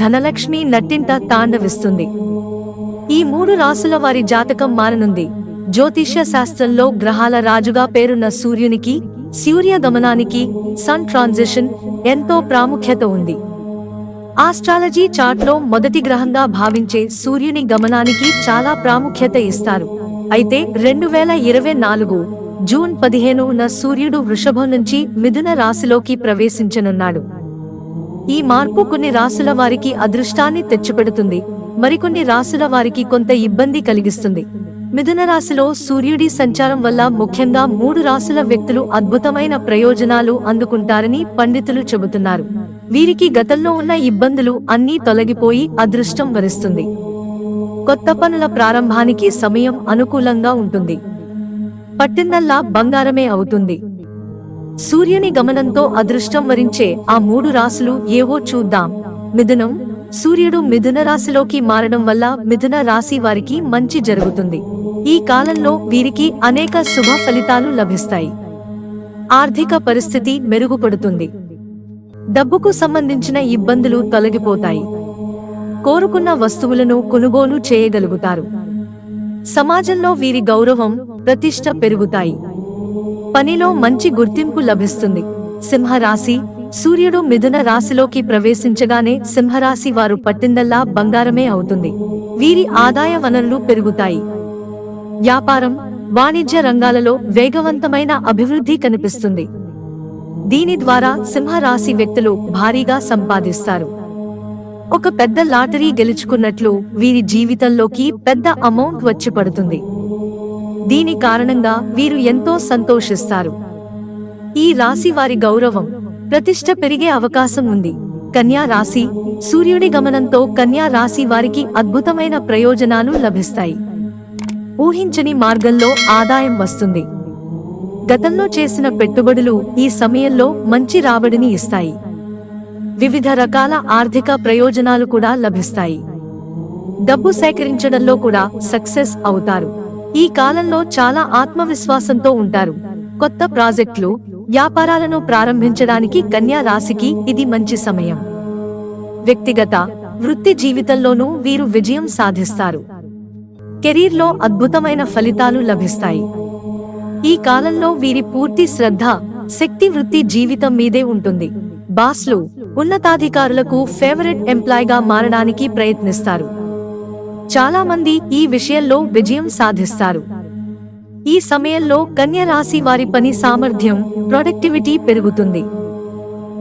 ధనలక్ష్మి నట్టింట తాండవిస్తుంది. ఈ మూడు రాసుల వారి జాతకం మారనుంది. జ్యోతిష్య శాస్త్రంలో గ్రహాల రాజుగా పేరున్న సూర్యునికి సూర్య గమనానికి సన్ ట్రాన్సిషన్ ఎంతో ప్రాముఖ్యత ఉంది. ఆస్ట్రాలజీ చార్ట్లో మొదటి గ్రహంగా భావించే సూర్యుని గమనానికి చాలా ప్రాముఖ్యత ఇస్తారు. అయితే రెండు వేల ఇరవై నాలుగు జూన్ పదిహేనున సూర్యుడు వృషభం నుంచి మిథున రాశిలోకి ప్రవేశించనున్నాడు. ఈ మార్పు కొన్ని రాసుల వారికి అదృష్టాన్ని తెచ్చిపెడుతుంది. మరికొన్ని రాసుల వారికి కొంత ఇబ్బంది కలిగిస్తుంది. మిథున రాశిలో సూర్యుడి సంచారం వల్ల ముఖ్యంగా మూడు రాసుల వ్యక్తులు అద్భుతమైన ప్రయోజనాలు అందుకుంటారని పండితులు చెబుతున్నారు. వీరికి గతంలో ఉన్న ఇబ్బందులు అన్నీ తొలగిపోయి అదృష్టం వరిస్తుంది. కొత్త పనుల ప్రారంభానికి సమయం అనుకూలంగా ఉంటుంది. పట్టిందల్లా బంగారమే అవుతుంది. సూర్యుని గమనంతో అదృష్టం వరించే ఆ మూడు రాశులు ఏవో చూద్దాం. మిథునం సూర్యుడు మిథున రాశిలోకి మారడం వల్ల మిథున రాశి వారికి మంచి జరుగుతుంది. ఈ కాలంలో వీరికి అనేక శుభ ఫలితాలు లభిస్తాయి. ఆర్థిక పరిస్థితి మెరుగుపడుతుంది. డబ్బుకు సంబంధించిన ఇబ్బందులు తొలగిపోతాయి. కోరుకున్న వస్తువులను కొనుగోలు చేయగలుగుతారు. సమాజంలో వీరి గౌరవం ప్రతిష్ట పెరుగుతాయి. పనిలో మంచి గుర్తింపు లభిస్తుంది. సింహరాశి సూర్యుడు మిథున రాశిలోకి ప్రవేశించగానే సింహరాశి వారు పట్టిందల్లా బంగారమే అవుతుంది. వీరి ఆదాయ వనరులు పెరుగుతాయి. వ్యాపారం వాణిజ్య రంగాలలో వేగవంతమైన అభివృద్ధి కనిపిస్తుంది. దీని ద్వారా సింహరాశి వ్యక్తులు భారీగా సంపాదిస్తారు. ఒక పెద్ద లాటరీ గెలుచుకున్నట్లు వీరి జీవితంలోకి పెద్ద అమౌంట్ వచ్చి పడుతుంది. దీని కారణంగా వీరు ఎంతో సంతోషిస్తారు. ఈ రాశి వారి గౌరవం ప్రతిష్ట పెరిగే అవకాశం ఉంది. కన్యా రాశి సూర్యుడి గమనంతో కన్యా రాశి వారికి అద్భుతమైన ప్రయోజనాలు లభిస్తాయి. ఊహించని మార్గంలో ఆదాయం వస్తుంది. గతంలో చేసిన పెట్టుబడులు ఈ సమయంలో మంచి రాబడిని ఇస్తాయి. వివిధ రకాల ఆర్థిక ప్రయోజనాలు కూడా లభిస్తాయి. డబ్బు సేకరించడంలో కూడా సక్సెస్ అవుతారు. ఈ కాలంలో చాలా ఆత్మవిశ్వాసంతో ఉంటారు. కొత్త ప్రాజెక్టులు వ్యాపారాలను ప్రారంభించడానికి కన్యా రాశికి ఇది మంచి సమయం. వ్యక్తిగత వృత్తి జీవితంలోనూ వీరు విజయం సాధిస్తారు. కెరీర్లో అద్భుతమైన ఫలితాలు లభిస్తాయి. ఈ కాలంలో వీరి పూర్తి శ్రద్ధ శక్తి వృత్తి జీవితం మీదే ఉంటుంది. బాస్లు ఉన్నతాధికారులకు ఫేవరెట్ ఎంప్లాయ్గా మారడానికి ప్రయత్నిస్తారు. చాలా మంది ఈ విషయంలో విజయం సాధిస్తారు. ఈ సమయంలో కన్య రాశి వారి పని సామర్థ్యం ప్రొడక్టివిటీ పెరుగుతుంది.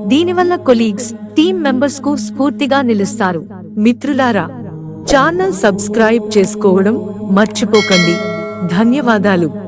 దీనివల్ల కొలీగ్స్ టీమ్ మెంబర్స్కు స్ఫూర్తిగా నిలుస్తారు. మిత్రులారా ఛానల్ సబ్స్క్రైబ్ చేసుకోవడం మర్చిపోకండి. ధన్యవాదాలు.